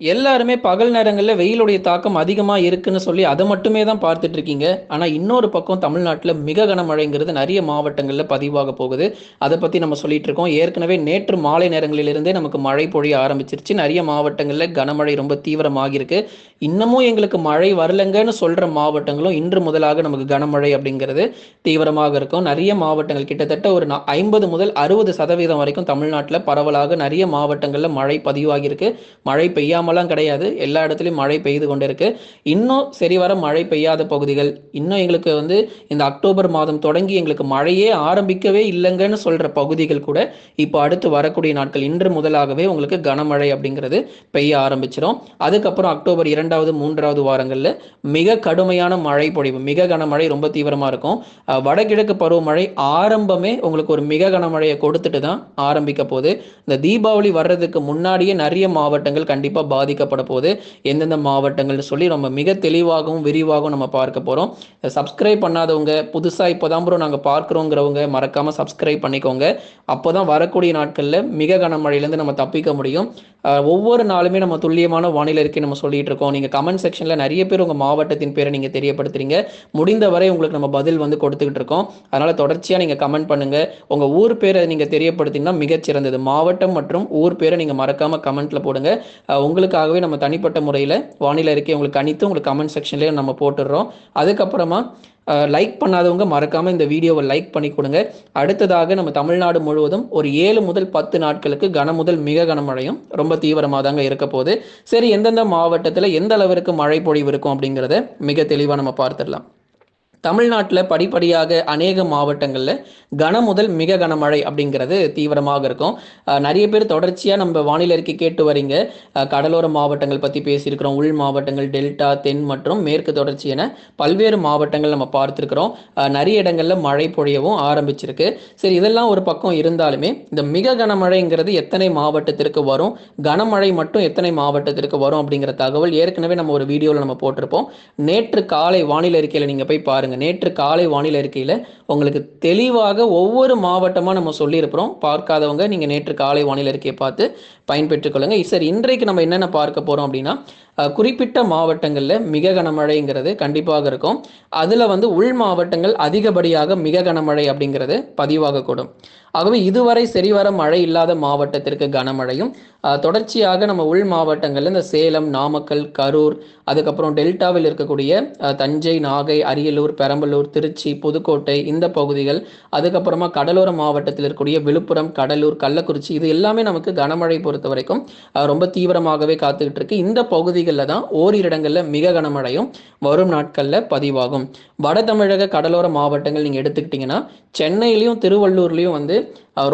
எல்லாருமே பகல் நேரங்களில் வெயிலுடைய தாக்கம் அதிகமாக இருக்குன்னு சொல்லி அதை மட்டுமே தான் பார்த்துட்டு இருக்கீங்க. ஆனால் இன்னொரு பக்கம் தமிழ்நாட்டில் மிக கனமழைங்கிறது நிறைய மாவட்டங்களில் பதிவாக போகுது. அதை பற்றி நம்ம சொல்லிட்டு இருக்கோம். ஏற்கனவே நேற்று மாலை நேரங்களிலிருந்தே நமக்கு மழை பொழிய ஆரம்பிச்சிருச்சு. நிறைய மாவட்டங்களில் கனமழை ரொம்ப தீவிரமாகிருக்கு இன்னமும் எங்களுக்கு மழை வரலங்கன்னு சொல்கிற மாவட்டங்களும் இன்று முதலாக நமக்கு கனமழை அப்படிங்கிறது தீவிரமாக இருக்கும். நிறைய மாவட்டங்கள் கிட்டத்தட்ட ஒரு நா 50 முதல் 60% வரைக்கும் தமிழ்நாட்டில் பரவலாக நிறைய மாவட்டங்களில் மழை பதிவாகியிருக்கு. மழை பெய்யாமல் இல்லாமலாம் கிடையாது. எல்லா இடத்துலயும் மழை பெய்து கொண்டு இருக்கு இன்னும் சரிவர மழை பெய்யாத பகுதிகள், இன்னும் எங்களுக்கு வந்து இந்த அக்டோபர் மாதம் தொடங்கி எங்களுக்கு மழையே ஆரம்பிக்கவே இல்லைங்கன்னு சொல்ற பகுதிகள் கூட, இப்போ அடுத்து வரக்கூடிய நாட்கள் இன்று முதலாகவே உங்களுக்கு கனமழை அப்படிங்கிறது பெய்ய ஆரம்பிச்சிடும் அதுக்கப்புறம் அக்டோபர் இரண்டாவது மூன்றாவது வாரங்களில் மிக கடுமையான மழை பொழிவு, மிக கனமழை ரொம்ப தீவிரமாக இருக்கும். வடகிழக்கு பருவமழை ஆரம்பமே உங்களுக்கு ஒரு மிக கனமழையை கொடுத்துட்டு தான் ஆரம்பிக்க போது. இந்த தீபாவளி வர்றதுக்கு முன்னாடியே நிறைய மாவட்டங்கள் கண்டிப்பாக பாதிக்கப்பட போது. எந்தெந்த மாவட்டங்கள்னு சொல்லி நம்ம மிக தெளிவாகவும், விரிவாகவும் நம்ம பார்க்க போறோம். சப்ஸ்கிரைப் பண்ணாதவங்க, புதுசா இப்போ தான் ப்ரோ நாங்கள் பார்க்குறோங்கிறவங்க மறக்காமல் சப்ஸ்கிரைப் பண்ணிக்கோங்க. அப்பதான் வரக்கூடிய நாட்களில் மிக கனமழையிலேருந்து நம்ம தப்பிக்க முடியும். ஒவ்வொரு நாளுமே நம்ம துல்லியமான வானிலை அறிக்கை நம்ம சொல்லிட்டு இருக்கோம். நீங்க கமெண்ட் செக்ஷன்ல நிறைய பேர் உங்கள் மாவட்டத்தின் பேரை நீங்கள் தெரியப்படுத்துறீங்க. முடிந்தவரை உங்களுக்கு நம்ம பதில் வந்து கொடுத்துக்கிட்டு இருக்கோம். அதனால தொடர்ச்சியா நீங்க கமெண்ட் பண்ணுங்க. உங்க ஊர் பேரை நீங்கள் தெரியப்படுத்திங்கன்னா மிகச்சிறந்தது மாவட்டம் மற்றும் ஊர் பேரை நீங்கள் மறக்காமல் கமெண்ட்டில் போடுங்க. உங்களுக்கு உங்களுக்காகவே நம்ம தனிப்பட்ட முறையில் வானிலை இருக்கே உங்களுக்கு கணித்து உங்களுக்கு கமெண்ட் செக்ஷன்லேயே நம்ம போட்டுடுறோம். அதுக்கப்புறமா லைக் பண்ணாதவங்க மறக்காம இந்த வீடியோவை லைக் பண்ணி கொடுங்க அடுத்ததாக நம்ம தமிழ்நாடு முழுவதும் ஒரு ஏழு முதல் 10 நாட்களுக்கு கன முதல் மிக கனமழையும் ரொம்ப தீவிரமாக தாங்க இருக்க போது. சரி எந்தெந்த மாவட்டத்தில் எந்த அளவிற்கு மழை பொழிவு இருக்கும் அப்படிங்கிறத மிக தெளிவாக நம்ம பார்த்துடலாம். தமிழ்நாட்டில் படிப்படியாக அநேக மாவட்டங்களில் கன முதல் மிக கனமழை அப்படிங்கிறது தீவிரமாக இருக்கும். நிறைய பேர் தொடர்ச்சியாக நம்ம வானிலை அறிக்கை கேட்டு வரீங்க. கடலோர மாவட்டங்கள் பற்றி பேசியிருக்கிறோம். உள் மாவட்டங்கள், டெல்டா, தென் மற்றும் மேற்கு தொடர்ச்சி என பல்வேறு மாவட்டங்கள் நம்ம பார்த்துருக்குறோம் நிறைய இடங்களில் மழை பொழியவும் ஆரம்பிச்சிருக்கு. சரி இதெல்லாம் ஒரு பக்கம் இருந்தாலுமே, இந்த மிக கனமழைங்கிறது எத்தனை மாவட்டத்திற்கு வரும்? கனமழை மட்டும் எத்தனை மாவட்டத்திற்கு வரும்? அப்படிங்கிற தகவல் ஏற்கனவே நம்ம ஒரு வீடியோவில் நம்ம போட்டிருப்போம். நேற்று காலை வானிலை அறிக்கையில் நீங்கள் போய் பாருங்கள் நேற்று காலை வானிலை அறிக்கையில் உங்களுக்கு தெளிவாக ஒவ்வொரு மாவட்டமாக நம்ம சொல்லியிருக்கிறோம். பார்க்காதவங்க நீங்கள் நேற்று காலை வானிலை இருக்கையை பார்த்து பயன்பெற்றுக் கொள்ளுங்க. சரி இன்றைக்கு நம்ம என்னென்ன பார்க்க போகிறோம் அப்படின்னா, குறிப்பிட்ட மாவட்டங்களில் மிக கனமழைங்கிறது கண்டிப்பாக இருக்கும். அதில் வந்து உள் மாவட்டங்கள் அதிகப்படியாக மிக கனமழை அப்படிங்கிறது பதிவாகக்கூடும். ஆகவே இதுவரை சரிவர மழை இல்லாத மாவட்டத்திற்கு கனமழையும், தொடர்ச்சியாக நம்ம உள் மாவட்டங்களில் இந்த சேலம், நாமக்கல், கரூர், அதுக்கப்புறம் டெல்டாவில் இருக்கக்கூடிய தஞ்சை, நாகை, அரியலூர், பெரம்பலூர், திருச்சி, புதுக்கோட்டை இந்த பகுதிகள், அதுக்கப்புறமா கடலோர மாவட்டத்தில் இருக்கக்கூடிய விழுப்புரம், கடலூர், கள்ளக்குறிச்சி இது எல்லாமே நமக்கு கனமழை பொறுத்த வரைக்கும் ரொம்ப தீவிரமாகவே காத்துக்கிட்டு இருக்கு. இந்த பகுதிகளில் தான் ஓரிரு இடங்களில் மிக கனமழையும் வரும் நாட்களில் பதிவாகும். வட தமிழக கடலோர மாவட்டங்கள் நீங்கள் எடுத்துக்கிட்டிங்கன்னா சென்னையிலையும் திருவள்ளூர்லேயும் வந்து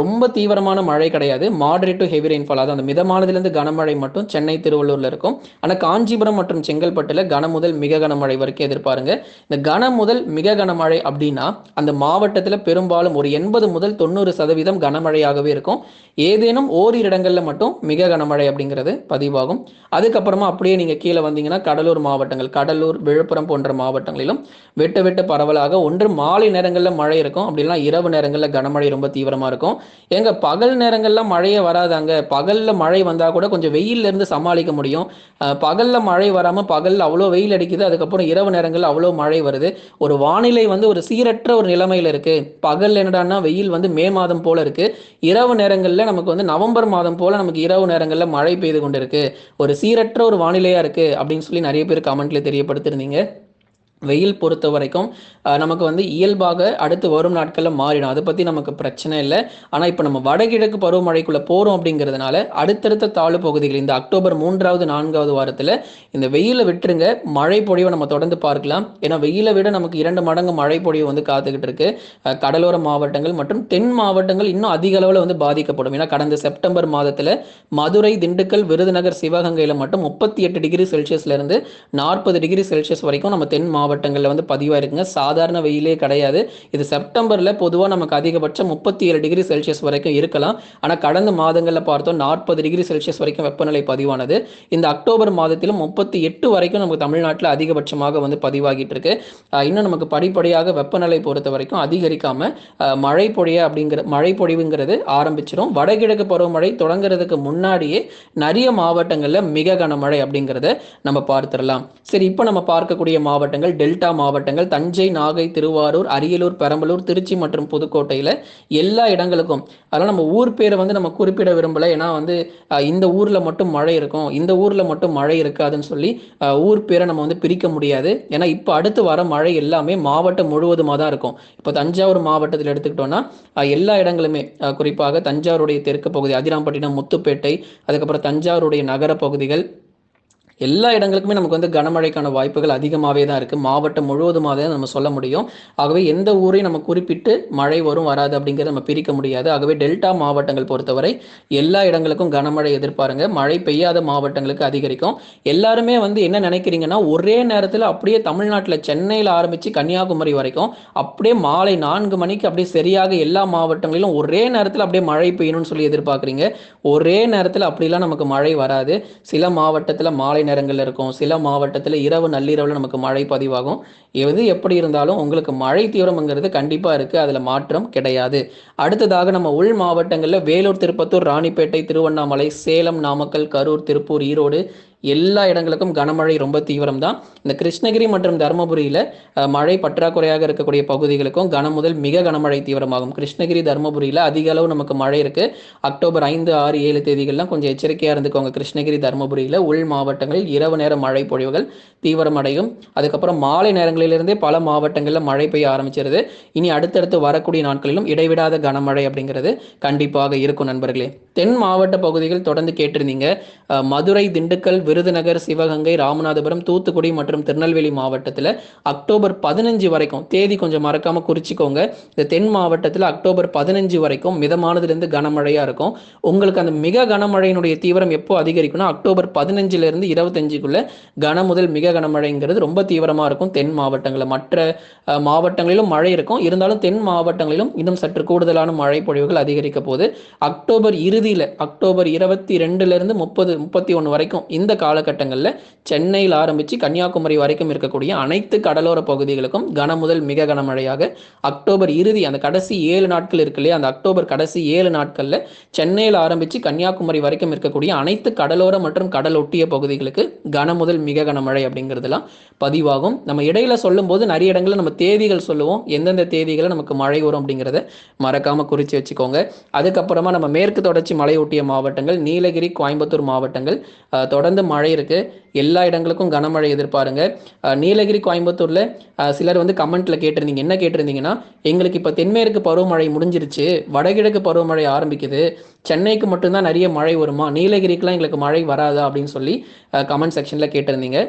ரொம்ப தீவிரமான மழை கிடையாது. மாடரேட் டு ஹெவி ரெயின்ஃபால் அதாவது அந்த மிதமானதுலேருந்து கனமழை மட்டும் சென்னை, திருவள்ளூரில் இருக்கும். ஆனால் காஞ்சிபுரம் மற்றும் செங்கல்பட்டில் கன முதல் மிக கனமழை வரைக்கும் எதிர்பாருங்க. இந்த கன முதல் மிக கனமழை அப்படின்னா, அந்த மாவட்டத்தில் பெரும்பாலும் ஒரு 80 முதல் 90% கனமழையாகவே இருக்கும். ஏதேனும் ஓரிரு இடங்களில் மட்டும் மிக கனமழை அப்படிங்கிறது பதிவாகும். அதுக்கப்புறமா அப்படியே நீங்க கீழே வந்தீங்கன்னா, கடலூர் மாவட்டங்கள், கடலூர், விழுப்புரம் போன்ற மாவட்டங்களிலும் வெட்ட வெட்ட பரவலாக ஒன்று மாலை நேரங்களில் மழை இருக்கும். அப்படின்னா இரவு நேரங்களில் கனமழை ரொம்ப தீவிரமா இருக்கும். ஏங்க பகல் நேரங்கள்ல மழையே வராதாங்க? பகல்ல மழை வந்தா கூட கொஞ்சம் வெயில்ல இருந்து சமாளிக்க முடியும். பகலில் பகல்ல மழை வராம பகல்ல அவ்வளோ வெயில் அடிக்குது. அதுக்கப்புறம் இரவு நேரங்கள்ல அவ்வளோ மழை வருது. ஒரு வானிலை வந்து ஒரு சீரற்ற ஒரு நிலைமையில இருக்கு. பகல் என்னடான்னா வெயில் வந்து மே மாதம் போல இருக்கு. இரவு நேரங்கள்ல நமக்கு வந்து நவம்பர் மாதம் போல நமக்கு இரவு நேரங்கள்ல மழை பெய்து கொண்டிருக்கு. ஒரு சீரற்ற ஒரு வானிலை வானிலையா இருக்கு அப்படின்னு சொல்லி நிறைய பேர் கமெண்ட்டில் தெரியப்படுத்திருந்தீங்க வெயில் பொறுத்த வரைக்கும் நமக்கு வந்து இயல்பாக அடுத்து வரும் நாட்களில் மாறிடும். அதை பற்றி நமக்கு பிரச்சனை இல்லை ஆனால் இப்போ நம்ம வடகிழக்கு பருவமழைக்குள்ளே போகிறோம் அப்படிங்கிறதுனால, அடுத்தடுத்த தாழ்வு பகுதிகள் இந்த அக்டோபர் மூன்றாவது நான்காவது வாரத்தில் இந்த வெயிலை விட்டுருங்க. மழை பொழிவை நம்ம தொடர்ந்து பார்க்கலாம். ஏன்னா வெயிலை விட நமக்கு இரண்டு மடங்கு மழை பொழிவு வந்து காத்துக்கிட்டு இருக்கு. கடலோர மாவட்டங்கள் மற்றும் தென் மாவட்டங்கள் இன்னும் அதிக அளவில் வந்து பாதிக்கப்படும். ஏன்னா கடந்த செப்டம்பர் மாதத்தில் மதுரை, திண்டுக்கல், விருதுநகர், சிவகங்கையில் மட்டும் 38 டிகிரி செல்சியஸ்லேருந்து நாற்பது டிகிரி செல்சியஸ் வரைக்கும் நம்ம தென் மாவட்டம் மாவட்டங்களில் வந்து பதிவாயிருக்குங்க சாதாரண வெயிலே கிடையாது. இது செப்டம்பரில் பொதுவாக நமக்கு அதிகபட்சம் முப்பத்தி ஏழு டிகிரி செல்சியஸ் வரைக்கும் இருக்கலாம். ஆனால் கடந்த மாதங்களில் பார்த்தோம் நாற்பது டிகிரி செல்சியஸ் வரைக்கும் வெப்பநிலை பதிவானது. இந்த அக்டோபர் மாதத்திலும் முப்பத்தி எட்டு வரைக்கும் நமக்கு தமிழ்நாட்டில் அதிகபட்சமாக வந்து பதிவாகிட்டு இருக்கு. இன்னும் நமக்கு படிப்படியாக வெப்பநிலை பொறுத்த வரைக்கும் அதிகரிக்காமல் மழை பொழிய அப்படிங்கிற மழை பொழிவுங்கிறது ஆரம்பிச்சிடும் வடகிழக்கு பருவமழை தொடங்குறதுக்கு முன்னாடியே நிறைய மாவட்டங்களில் மிக கனமழை அப்படிங்கிறத நம்ம பார்த்துடலாம். சரி இப்போ நம்ம பார்க்கக்கூடிய மாவட்டங்கள் டெல்டா மாவட்டங்கள் தஞ்சை நாகை திருவாரூர் அரியலூர் பெரம்பலூர் திருச்சி மற்றும் புதுக்கோட்டையில் எல்லா இடங்களுக்கும். அதனால் நம்ம ஊர் பேரை வந்து நம்ம குறிப்பிட விரும்பலை. ஏன்னா வந்து இந்த ஊரில் மட்டும் மழை இருக்கும். இந்த ஊரில் மட்டும் மழை இருக்காதுன்னு சொல்லி ஊர் பேரை நம்ம வந்து பிரிக்க முடியாது. ஏன்னா இப்போ அடுத்து வர மழை எல்லாமே மாவட்டம் முழுவதுமாக தான் இருக்கும். இப்போ தஞ்சாவூர் மாவட்டத்தில் எடுத்துக்கிட்டோம்னா எல்லா இடங்களுமே குறிப்பாக தஞ்சாவூருடைய தெற்கு பகுதி அதிராம்பட்டினம் முத்துப்பேட்டை அதுக்கப்புறம் தஞ்சாவூருடைய நகர பகுதிகள் எல்லா இடங்களுக்குமே நமக்கு வந்து கனமழைக்கான வாய்ப்புகள் அதிகமாகவே தான் இருக்குது மாவட்டம் முழுவதுமாக தான் நம்ம சொல்ல முடியும். ஆகவே எந்த ஊரையும் நம்ம குறிப்பிட்டு மழை வரும் வராது அப்படிங்கிறத நம்ம பிரிக்க முடியாது. ஆகவே டெல்டா மாவட்டங்கள் பொறுத்தவரை எல்லா இடங்களுக்கும் கனமழை எதிர்பாருங்க. மழை பெய்யாத மாவட்டங்களுக்கு அதிகரிக்கும். எல்லாருமே வந்து என்ன நினைக்கிறீங்கன்னா ஒரே நேரத்தில் அப்படியே தமிழ்நாட்டில் சென்னையில் ஆரம்பித்து கன்னியாகுமரி வரைக்கும் அப்படியே மாலை நான்கு மணிக்கு அப்படியே சரியாக எல்லா மாவட்டங்களிலும் ஒரே நேரத்தில் அப்படியே மழை பெய்யணும்னு சொல்லி எதிர்பார்க்குறீங்க. ஒரே நேரத்தில் அப்படிலாம் நமக்கு மழை வராது. சில மாவட்டத்தில் மாலை நேரங்களில் இருக்கும். சில மாவட்டத்தில் இரவு நள்ளிரவில் நமக்கு மழை பதிவாகும். எது எப்படி இருந்தாலும் உங்களுக்கு மழை தீவிரம்ங்கிறது கண்டிப்பாக இருக்குது அதில் மாற்றம் கிடையாது. அடுத்ததாக நம்ம உள் மாவட்டங்களில் வேலூர் திருப்பத்தூர் ராணிப்பேட்டை திருவண்ணாமலை சேலம் நாமக்கல் கரூர் திருப்பூர் ஈரோடு எல்லா இடங்களுக்கும் கனமழை ரொம்ப தீவிரம் தான் இந்த கிருஷ்ணகிரி மற்றும் தருமபுரியில் மழை பற்றாக்குறையாக இருக்கக்கூடிய பகுதிகளுக்கும் கன முதல் மிக கனமழை தீவிரமாகும். கிருஷ்ணகிரி தருமபுரியில் அதிக அளவு நமக்கு மழை இருக்குது அக்டோபர் ஐந்து ஆறு ஏழு தேதிகள்லாம் கொஞ்சம் எச்சரிக்கையாக இருந்துக்கோங்க. கிருஷ்ணகிரி தருமபுரியில் உள் மாவட்டங்களில் இரவு நேர மழை பொழிவுகள் தீவிரமடையும். அதுக்கப்புறம் மாலை நேரங்களிலிருந்தே பல மாவட்டங்களில் மழை பெய்ய ஆரம்பிச்சிருது. இனி அடுத்தடுத்து வரக்கூடிய நாட்களிலும் இடைவிடாத கனமழை அப்படிங்கிறது கண்டிப்பாக இருக்கும் நண்பர்களே. தென் மாவட்ட பகுதிகள் தொடர்ந்து கேட்டிருந்தீங்க. மதுரை திண்டுக்கல் விருதுநகர் சிவகங்கை ராமநாதபுரம் தூத்துக்குடி மற்றும் திருநெல்வேலி மாவட்டத்தில் அக்டோபர் பதினஞ்சு வரைக்கும் தேதி கொஞ்சம் மறக்காம குறிச்சிக்கோங்க. இந்த தென் மாவட்டத்தில் அக்டோபர் பதினஞ்சு வரைக்கும் மிதமானதுலேருந்து கனமழையாக இருக்கும். உங்களுக்கு அந்த மிக கனமழையினுடைய தீவிரம் எப்போ அதிகரிக்கும்னா அக்டோபர் பதினஞ்சுலேருந்து இருபத்தஞ்சுக்குள்ள கன முதல் மிக கனமழைங்கிறது ரொம்ப தீவிரமாக இருக்கும் தென் மாவட்டங்களில். மற்ற மாவட்டங்களிலும் மழை இருக்கும். இருந்தாலும் தென் மாவட்டங்களிலும் இன்னும் சற்று கூடுதலான மழை பொழிவுகள் அதிகரிக்க போது அக்டோபர் இறுதியில் அக்டோபர் இருபத்தி ரெண்டுலேருந்து முப்பது முப்பத்தி ஒன்று வரைக்கும் இந்த காலகட்டங்களில் சென்னையில் ஆரம்பித்து கன்னியாகுமரி வரைக்கும் இருக்கக்கூடிய அனைத்து கடலோர பகுதிகளுக்கும் கன முதல் மிக கனமழையாக அக்டோபர் இறுதி அந்த கடைசி ஏழு நாட்கள் இருக்கு இல்லையா? அந்த அக்டோபர் கடைசி ஏழு நாட்களில் சென்னையில் ஆரம்பித்து கன்னியாகுமரி வரைக்கும் இருக்கக்கூடிய அனைத்து கடலோர மற்றும் கடல் ஒட்டிய பகுதிகளுக்கு கன முதல் மிக கனமழை அப்படிங்கிறதுலாம் பதிவாகும். நம்ம இடையில சொல்லும்போது நிறைய இடங்களில் நம்ம தேதிகள் சொல்லுவோம். எந்தெந்த தேதிகளை நமக்கு மழை வரும் அப்படிங்கிறத மறக்காமல் குறித்து வச்சுக்கோங்க. அதுக்கப்புறமா நம்ம மேற்கு தொடர்ச்சி மலை ஒட்டிய மாவட்டங்கள் நீலகிரி கோயம்புத்தூர் மாவட்டங்கள் தொடர்ந்து மழை இருக்குது எல்லா இடங்களுக்கும் கனமழை எதிர்பாருங்க. நீலகிரி கோயம்புத்தூரில் சிலர் வந்து கமெண்ட்ல கேட்டிருந்தீங்க. என்ன கேட்டிருந்தீங்கன்னா எங்களுக்கு இப்போ தென்மேற்கு பருவமழை முடிஞ்சிருச்சு. வடகிழக்கு பருவமழை ஆரம்பிக்குது. சென்னைக்கு மட்டும்தான் நிறைய மழை வருமா? நீலகிரிக்கெலாம் எங்களுக்கு மழை வராதா? அப்படின்னு சொல்லி கமெண்ட் செக்ஷனில் கேட்டிருந்தீங்க.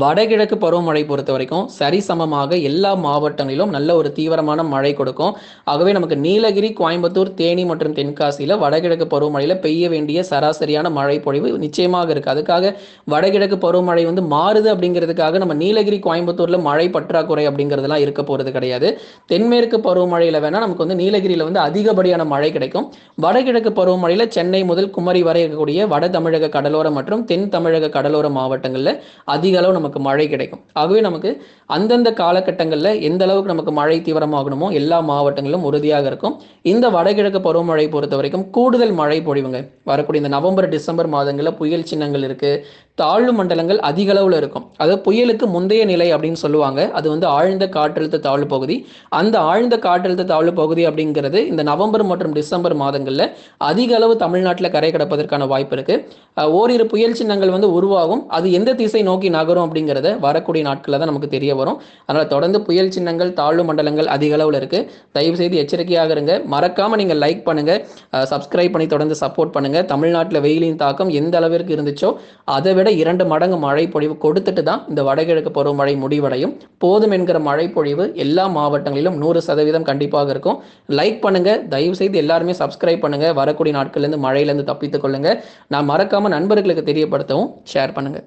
வடகிழக்கு பருவமழை பொறுத்த வரைக்கும் சரிசமமாக எல்லா மாவட்டங்களிலும் நல்ல ஒரு தீவிரமான மழை கொடுக்கும். ஆகவே நமக்கு நீலகிரி கோயம்புத்தூர் தேனி மற்றும் தென்காசியில் வடகிழக்கு பருவமழையில் பெய்ய வேண்டிய சராசரியான மழை பொழிவு நிச்சயமாக இருக்குது அதுக்காக வடகிழக்கு பருவமழை வந்து மாறுது அப்படிங்கிறதுக்காக நம்ம நீலகிரி கோயம்புத்தூரில் மழை பற்றாக்குறை அப்படிங்கிறதுலாம் இருக்க போகிறது கிடையாது. தென்மேற்கு பருவமழையில் வேணால் நமக்கு வந்து நீலகிரியில் வந்து அதிகப்படியான மழை கிடைக்கும். வடகிழக்கு பருவமழையில் சென்னை முதல் குமரி வரை இருக்கக்கூடிய வட தமிழக கடலோர மற்றும் தென் தமிழக கடலோர மாவட்டங்களில் அதிக அளவு நமக்கு மழை கிடைக்கும். ஆகவே நமக்கு அந்தந்த காலகட்டங்களில் எந்த அளவுக்கு நமக்கு மழை தீவிரமாகணுமோ எல்லா மாவட்டங்களிலும் உறுதியாக இருக்கும். இந்த வடகிழக்கு பருவமழை பொறுத்த வரைக்கும் கூடுதல் மழை பொழிவுங்க. வரக்கூடிய இந்த நவம்பர் டிசம்பர் மாதங்களில் புயல் சின்னங்கள் இருக்குது தாழ்வு மண்டலங்கள் அதிக அளவில் இருக்கும். அது புயலுக்கு முந்தைய நிலை அப்படின்னு சொல்லுவாங்க. அது வந்து ஆழ்ந்த காற்றழுத்த தாழ்வு பகுதி. அந்த ஆழ்ந்த காற்றழுத்த தாழ்வு பகுதி அப்படிங்கிறது இந்த நவம்பர் மற்றும் டிசம்பர் மாதங்களில் அதிக அளவு தமிழ்நாட்டில் கரை கடப்பதற்கான வாய்ப்பு இருக்கு. ஓரிரு புயல் சின்னங்கள் வந்து உருவாகும். அது எந்த திசை நோக்கி நகரும் அப்படிங்கிறத வரக்கூடிய நாட்களில் தான் நமக்கு தெரிய வரும். அதனால் தொடர்ந்து புயல் சின்னங்கள் தாழ்வு மண்டலங்கள் அதிக அளவில் இருக்கு. தயவு செய்து எச்சரிக்கையாக இருங்க. மறக்காம நீங்கள் லைக் பண்ணுங்க. சப்ஸ்கிரைப் பண்ணி தொடர்ந்து சப்போர்ட் பண்ணுங்க. தமிழ்நாட்டில் வெயிலின் தாக்கம் எந்த அளவிற்கு இருந்துச்சோ அதை விட இரண்டு மடங்கு மழை பொழிவு கொடுத்துட்டு தான் இந்த வடகிழக்கு பருவமழை முடிவடையும். போதும் என்கிற மழை பொழிவு எல்லா மாவட்டங்களிலும் நூறு சதவீதம் கண்டிப்பாக இருக்கும். லைக் பண்ணுங்க தயவு செய்து எல்லாருமே சப்ஸ்கிரைப் பண்ணுங்க. வரக்கூடிய நாட்கள்லேருந்து மழையிலேருந்து தப்பித்துக் கொள்ளுங்க. நான் மறக்காம நண்பர்களுக்கு தெரியப்படுத்தவும் ஷேர் பண்ணுங்க.